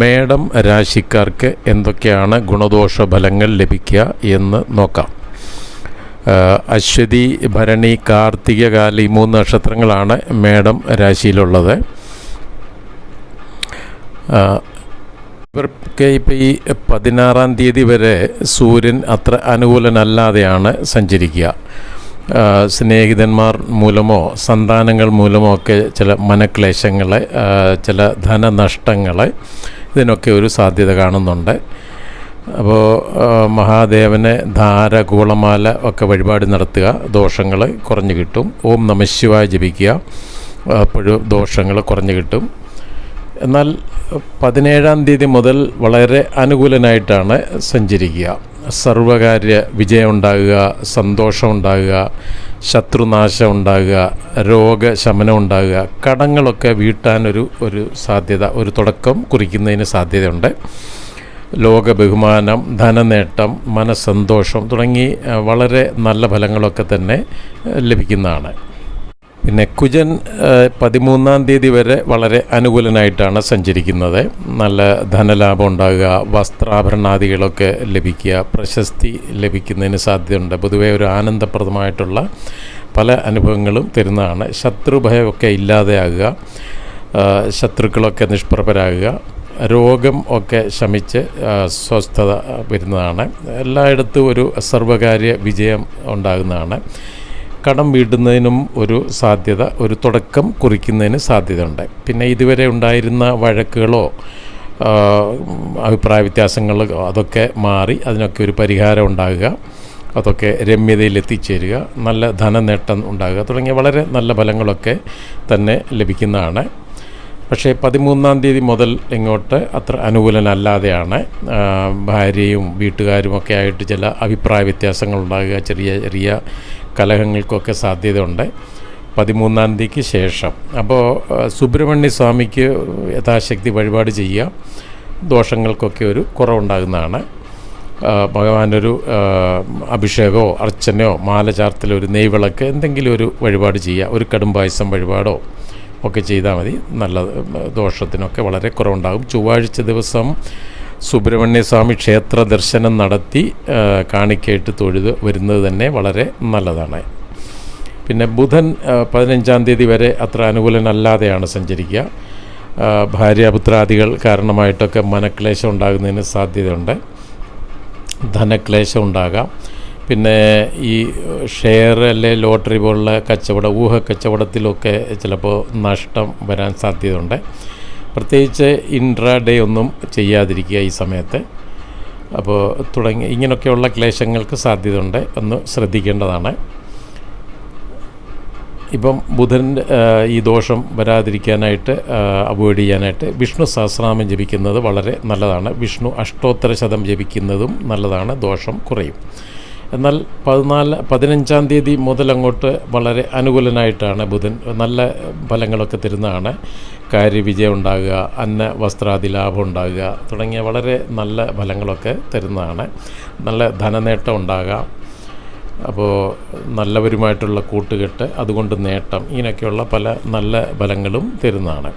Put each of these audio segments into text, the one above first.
മേടം രാശിക്കാർക്ക് എന്തൊക്കെയാണ് ഗുണദോഷ ഫലങ്ങൾ ലഭിക്കുക എന്ന് നോക്കാം. അശ്വതി ഭരണി കാർത്തിക കാലി മൂന്ന് നക്ഷത്രങ്ങളാണ് മേടം രാശിയിലുള്ളത്. ഇവർക്ക് ഇപ്പോൾ ഈ പതിനാറാം തീയതി വരെ സൂര്യൻ അത്ര അനുകൂലനല്ലാതെയാണ് സഞ്ചരിക്കുക. സ്നേഹിതന്മാർ മൂലമോ സന്താനങ്ങൾ മൂലമോ ഒക്കെ ചില മനക്ലേശങ്ങളെ ചില ധനനഷ്ടങ്ങളെ ഇതിനൊക്കെ ഒരു സാധ്യത കാണുന്നുണ്ട്. അപ്പോൾ മഹാദേവനെ ധാരകൂളമാല ഒക്കെ വഴിപാട് നടത്തുക ദോഷങ്ങൾ കുറഞ്ഞു കിട്ടും. ഓം നമശിവായ ജപിക്കുക അപ്പോഴും ദോഷങ്ങൾ കുറഞ്ഞു കിട്ടും. എന്നാൽ പതിനേഴാം തീയതി മുതൽ വളരെ അനുകൂലനായിട്ടാണ് സഞ്ചരിക്കുക. സർവകാര്യ വിജയമുണ്ടാകുക സന്തോഷമുണ്ടാകുക ശത്രുനാശം ഉണ്ടാകുക രോഗശമനം ഉണ്ടാകുക കടങ്ങളൊക്കെ വീട്ടാനൊരു ഒരു സാധ്യത ഒരു തുടക്കം കുറിക്കുന്നതിന് സാധ്യതയുണ്ട്. ലോക ബഹുമാനം ധനനേട്ടം മനസ്സന്തോഷം തുടങ്ങി വളരെ നല്ല ഫലങ്ങളൊക്കെ തന്നെ ലഭിക്കുന്നതാണ്. പിന്നെ കുജൻ പതിമൂന്നാം തീയതി വരെ വളരെ അനുകൂലനായിട്ടാണ് സഞ്ചരിക്കുന്നത്. നല്ല ധനലാഭം ഉണ്ടാകുക വസ്ത്രാഭരണാദികളൊക്കെ ലഭിക്കുക പ്രശസ്തി ലഭിക്കുന്നതിന് സാധ്യതയുണ്ട്. പൊതുവേ ഒരു ആനന്ദപ്രദമായിട്ടുള്ള പല അനുഭവങ്ങളും തരുന്നതാണ്. ശത്രുഭയമൊക്കെ ഇല്ലാതെയാകുക ശത്രുക്കളൊക്കെ നിഷ്പ്രഭരാകുക രോഗം ഒക്കെ ശമിച്ച് സ്വസ്ഥത വരുന്നതാണ്. എല്ലായിടത്തും ഒരു സർവകാര്യ വിജയം ഉണ്ടാകുന്നതാണ്. കടം വീട്ടുന്നതിനും ഒരു സാധ്യത ഒരു തുടക്കം കുറിക്കുന്നതിന് സാധ്യതയുണ്ട്. പിന്നെ ഇതുവരെ ഉണ്ടായിരുന്ന വഴക്കുകളോ അഭിപ്രായ വ്യത്യാസങ്ങൾ അതൊക്കെ മാറി അതിനൊക്കെ ഒരു പരിഹാരം ഉണ്ടാകുക അതൊക്കെ രമ്യതയിൽ എത്തിച്ചേരുക നല്ല ധനനേട്ടം ഉണ്ടാകുക തുടങ്ങിയ വളരെ നല്ല ഫലങ്ങളൊക്കെ തന്നെ ലഭിക്കുന്നതാണ്. പക്ഷേ പതിമൂന്നാം തീയതി മുതൽ ഇങ്ങോട്ട് അത്ര അനുകൂലനല്ലാതെയാണ് ഭാര്യയും വീട്ടുകാരും ഒക്കെ ആയിട്ട് ചില അഭിപ്രായ വ്യത്യാസങ്ങൾ ഉണ്ടാകുക ചെറിയ ചെറിയ കലഹങ്ങൾക്കൊക്കെ സാധ്യതയുണ്ട്. പതിമൂന്നാം തീയതിക്ക് ശേഷം. അപ്പോൾ സുബ്രഹ്മണ്യ സ്വാമിക്ക് യഥാശക്തി വഴിപാട് ചെയ്യുക ദോഷങ്ങൾക്കൊക്കെ ഒരു കുറവുണ്ടാകുന്നതാണ്. ഭഗവാനൊരു അഭിഷേകമോ അർച്ചനയോ മാല ചാർത്തലൊരു നെയ്വിളക്ക് എന്തെങ്കിലും ഒരു വഴിപാട് ചെയ്യുക. ഒരു കടും പായസം വഴിപാടോ ഒക്കെ ചെയ്താൽ മതി. നല്ല ദോഷത്തിനൊക്കെ വളരെ കുറവുണ്ടാകും. ചൊവ്വാഴ്ച ദിവസം സുബ്രഹ്മണ്യ സ്വാമി ക്ഷേത്ര ദർശനം നടത്തി കാണിക്കയിട്ട് തൊഴുത് വരുന്നത് തന്നെ വളരെ നല്ലതാണ്. പിന്നെ ബുധൻ പതിനഞ്ചാം തീയതി വരെ അത്ര അനുകൂലനല്ലാതെയാണ് സഞ്ചരിക്കുക. ഭാര്യ ഭാര്യാപുത്രാദികൾ കാരണമായിട്ടൊക്കെ മനക്ലേശം ഉണ്ടാകുന്നതിന് സാധ്യതയുണ്ട്. ധനക്ലേശം ഉണ്ടാകാം. പിന്നെ ഈ ഷെയർ അല്ലെ ലോട്ടറി പോലുള്ള കച്ചവട ഊഹ കച്ചവടത്തിലൊക്കെ ചിലപ്പോൾ നഷ്ടം വരാൻ സാധ്യതയുണ്ട്. പ്രത്യേകിച്ച് ഇൻട്രാ ഡേ ഒന്നും ചെയ്യാതിരിക്കുക ഈ സമയത്ത്. അപ്പോൾ തുടങ്ങി ഇങ്ങനെയൊക്കെയുള്ള ക്ലേശങ്ങൾക്ക് സാധ്യത ഉണ്ട് ഒന്ന് ശ്രദ്ധിക്കേണ്ടതാണ്. ഇപ്പം ബുധൻ ഈ ദോഷം വരാതിരിക്കാനായിട്ട് അവോയ്ഡ് ചെയ്യാനായിട്ട് വിഷ്ണു സഹസ്രനാമം ജപിക്കുന്നത് വളരെ നല്ലതാണ്. വിഷ്ണു അഷ്ടോത്തര ശതം ജപിക്കുന്നതും നല്ലതാണ്. ദോഷം കുറയും. എന്നാൽ പതിനാല് പതിനഞ്ചാം തീയതി മുതൽ അങ്ങോട്ട് വളരെ അനുകൂലനായിട്ടാണ് ബുധൻ. നല്ല ഫലങ്ങളൊക്കെ തരുന്നതാണ്. കാര്യവിജയം ഉണ്ടാകുക അന്ന വസ്ത്രാദി ലാഭം ഉണ്ടാകുക തുടങ്ങിയ വളരെ നല്ല ഫലങ്ങളൊക്കെ തരുന്നതാണ്. നല്ല ധനനേട്ടം ഉണ്ടാകാം. അപ്പോൾ നല്ലവരുമായിട്ടുള്ള കൂട്ടുകെട്ട് അതുകൊണ്ട് നേട്ടം ഇങ്ങനെയൊക്കെയുള്ള പല നല്ല ഫലങ്ങളും തരുന്നതാണ്.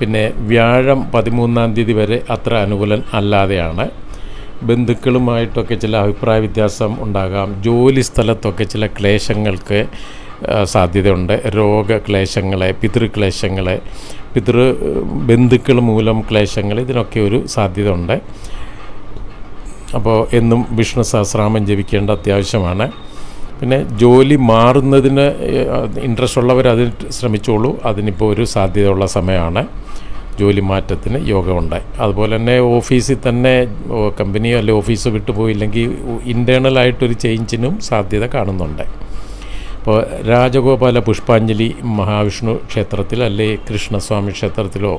പിന്നെ വ്യാഴം പതിമൂന്നാം തീയതി വരെ അത്ര അനുകൂലൻ അല്ലാതെയാണ്. ബന്ധുക്കളുമായിട്ടൊക്കെ ചില അഭിപ്രായ വ്യത്യാസം ഉണ്ടാകാം. ജോലി സ്ഥലത്തൊക്കെ ചില ക്ലേശങ്ങൾക്ക് സാധ്യതയുണ്ട്. രോഗക്ലേശങ്ങളെ പിതൃക്ലേശങ്ങളെ പിതൃ ബന്ധുക്കൾ മൂലം ക്ലേശങ്ങൾ ഇതിനൊക്കെ ഒരു സാധ്യത ഉണ്ട് അപ്പോൾ എന്നും വിഷ്ണു സഹസ്രാമം ജപിക്കേണ്ട അത്യാവശ്യമാണ്. പിന്നെ ജോലി മാറുന്നതിന് ഇൻട്രസ്റ്റ് ഉള്ളവർ അതിന് ശ്രമിച്ചോളൂ. അതിനിപ്പോൾ ഒരു സാധ്യതയുള്ള സമയമാണ്. ജോലി മാറ്റത്തിന് യോഗമുണ്ട് അതുപോലെ തന്നെ ഓഫീസിൽ തന്നെ കമ്പനിയോ അല്ലെങ്കിൽ ഓഫീസ് വിട്ടുപോയില്ലെങ്കിൽ ഇന്റേർണലായിട്ടൊരു ചേഞ്ചിനും സാധ്യത കാണുന്നുണ്ട്. ഇപ്പോൾ രാജഗോപാല പുഷ്പാഞ്ജലി മഹാവിഷ്ണു ക്ഷേത്രത്തിൽ അല്ലെ കൃഷ്ണസ്വാമി ക്ഷേത്രത്തിലോ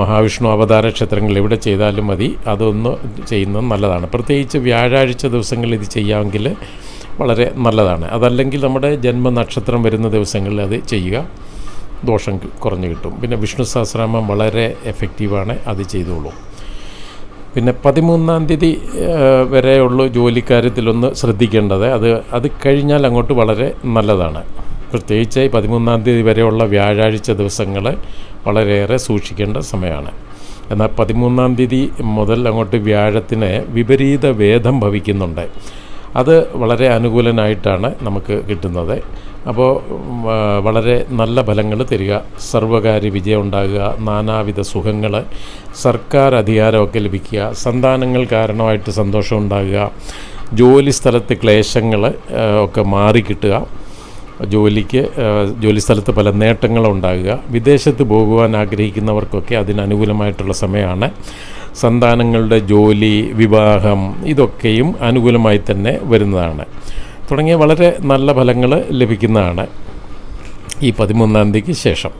മഹാവിഷ്ണു അവതാര ക്ഷേത്രങ്ങൾ എവിടെ ചെയ്താലും മതി. അതൊന്ന് ചെയ്യുന്നത് നല്ലതാണ്. പ്രത്യേകിച്ച് വ്യാഴാഴ്ച ദിവസങ്ങളിൽ ഇത് ചെയ്യാമെങ്കിൽ വളരെ നല്ലതാണ്. അതല്ലെങ്കിൽ നമ്മുടെ ജന്മനക്ഷത്രം വരുന്ന ദിവസങ്ങളിൽ അത് ചെയ്യുക. ദോഷം കുറഞ്ഞു കിട്ടും. പിന്നെ വിഷ്ണു സഹസ്രനാമം വളരെ എഫക്റ്റീവാണ് അത് ചെയ്തോളൂ. പിന്നെ പതിമൂന്നാം തീയതി വരെയുള്ള ജോലിക്കാര്യത്തിലൊന്ന് ശ്രദ്ധിക്കേണ്ടത്. അത് അത് കഴിഞ്ഞാൽ അങ്ങോട്ട് വളരെ നല്ലതാണ്. പ്രത്യേകിച്ച് പതിമൂന്നാം തീയതി വരെയുള്ള വ്യാഴാഴ്ച ദിവസങ്ങൾ വളരെയേറെ സൂക്ഷിക്കേണ്ട സമയമാണ്. എന്നാൽ പതിമൂന്നാം തീയതി മുതൽ അങ്ങോട്ട് വ്യാഴത്തിന് വിപരീത വേദം ഭവിക്കുന്നുണ്ട്. അത് വളരെ അനുകൂലനായിട്ടാണ് നമുക്ക് കിട്ടുന്നത്. അപ്പോൾ വളരെ നല്ല ഫലങ്ങൾ തരിക സർവകാര്യ വിജയം ഉണ്ടാകുക നാനാവിധ സുഖങ്ങൾ സർക്കാർ അധികാരമൊക്കെ ലഭിക്കുക സന്താനങ്ങൾ കാരണമായിട്ട് സന്തോഷം ഉണ്ടാകുക ജോലി സ്ഥലത്ത് ക്ലേശങ്ങൾ ഒക്കെ മാറിക്കിട്ടുക. ജോലിക്ക് ജോലി സ്ഥലത്ത് പല നേട്ടങ്ങളും ഉണ്ടാകുക വിദേശത്ത് പോകുവാൻ ആഗ്രഹിക്കുന്നവർക്കൊക്കെ അതിനനുകൂലമായിട്ടുള്ള സമയമാണ്. സന്താനങ്ങളുടെ ജോലി വിവാഹം ഇതൊക്കെയും അനുകൂലമായി തന്നെ വരുന്നതാണ്. തുടങ്ങിയ വളരെ നല്ല ഫലങ്ങൾ ലഭിക്കുന്നതാണ് ഈ പതിമൂന്നാം തീയതിക്ക് ശേഷം.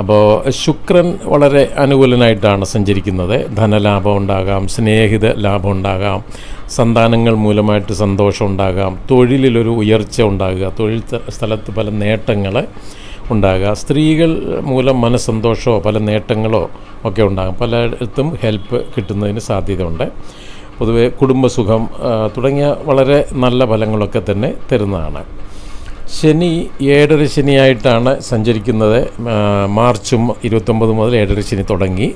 അപ്പോൾ ശുക്രൻ വളരെ അനുകൂലനായിട്ടാണ് സഞ്ചരിക്കുന്നത്. ധനലാഭം ഉണ്ടാകാം സ്നേഹിത ലാഭം ഉണ്ടാകാം സന്താനങ്ങൾ മൂലമായിട്ട് സന്തോഷം ഉണ്ടാകാം തൊഴിലിലൊരു ഉയർച്ച ഉണ്ടാകുക തൊഴിൽ സ്ഥലത്ത് പല നേട്ടങ്ങൾ ഉണ്ടാകുക സ്ത്രീകൾ മൂലം മനസ്സന്തോഷമോ പല നേട്ടങ്ങളോ ഒക്കെ ഉണ്ടാകും. പലയിടത്തും ഹെൽപ്പ് കിട്ടുന്നതിന് സാധ്യതയുണ്ട്. പൊതുവെ കുടുംബസുഖം തുടങ്ങിയ വളരെ നല്ല ഫലങ്ങളൊക്കെ തന്നെ തരുന്നതാണ്. ശനി ഏഴര ശനിയായിട്ടാണ് സഞ്ചരിക്കുന്നത്. മാർച്ചും ഇരുപത്തൊമ്പത് മുതൽ ഏഴര ശനി തുടങ്ങി.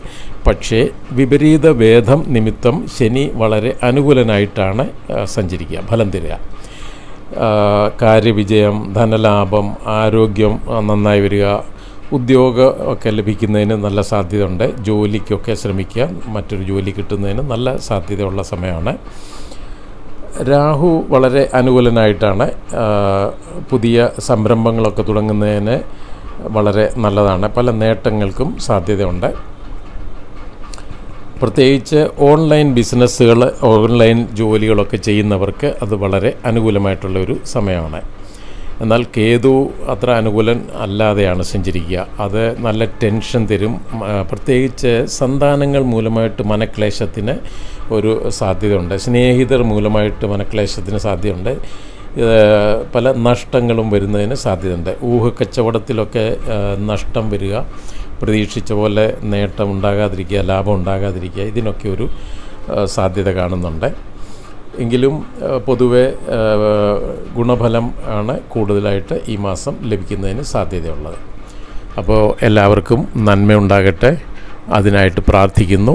പക്ഷേ വിപരീത വേദം നിമിത്തം ശനി വളരെ അനുകൂലനായിട്ടാണ് സഞ്ചരിക്കുക ഫലം തരിക. കാര്യവിജയം ധനലാഭം ആരോഗ്യം നന്നായി വരിക ഉദ്യോഗം ഒക്കെ ലഭിക്കുന്നതിന് നല്ല സാധ്യതയുണ്ട്. ജോലിക്കൊക്കെ ശ്രമിക്കുക മറ്റൊരു ജോലി കിട്ടുന്നതിന് നല്ല സാധ്യതയുള്ള സമയമാണ്. രാഹു വളരെ അനുകൂലനായിട്ടാണ് പുതിയ സംരംഭങ്ങളൊക്കെ തുടങ്ങുന്നതിന് വളരെ നല്ലതാണ്. പല നേട്ടങ്ങൾക്കും സാധ്യതയുണ്ട്. പ്രത്യേകിച്ച് ഓൺലൈൻ ബിസിനസ്സുകൾ ഓൺലൈൻ ജോലികളൊക്കെ ചെയ്യുന്നവർക്ക് അത് വളരെ അനുകൂലമായിട്ടുള്ള ഒരു സമയമാണ്. എന്നാൽ കേതു അത്ര അനുകൂലൻ അല്ലാതെയാണ് സഞ്ചരിക്കുക. അത് നല്ല ടെൻഷൻ തരും. പ്രത്യേകിച്ച് സന്താനങ്ങൾ മൂലമായിട്ട് മനക്ലേശത്തിന് ഒരു സാധ്യതയുണ്ട്. സ്നേഹിതർ മൂലമായിട്ട് മനക്ലേശത്തിന് സാധ്യതയുണ്ട്. പല നഷ്ടങ്ങളും വരുന്നതിന് സാധ്യതയുണ്ട്. ഊഹക്കച്ചവടത്തിലൊക്കെ നഷ്ടം വരിക പ്രതീക്ഷിച്ച പോലെ നേട്ടം ഉണ്ടാകാതിരിക്കുക ലാഭം ഉണ്ടാകാതിരിക്കുക ഇതിനൊക്കെ ഒരു സാധ്യത കാണുന്നുണ്ട്. എങ്കിലും പൊതുവെ ഗുണഫലം ആണ് കൂടുതലായിട്ട് ഈ മാസം ലഭിക്കുന്നതിന് സാധ്യതയുള്ളത്. അപ്പോൾ എല്ലാവർക്കും നന്മയുണ്ടാകട്ടെ. അതിനായിട്ട് പ്രാർത്ഥിക്കുന്നു.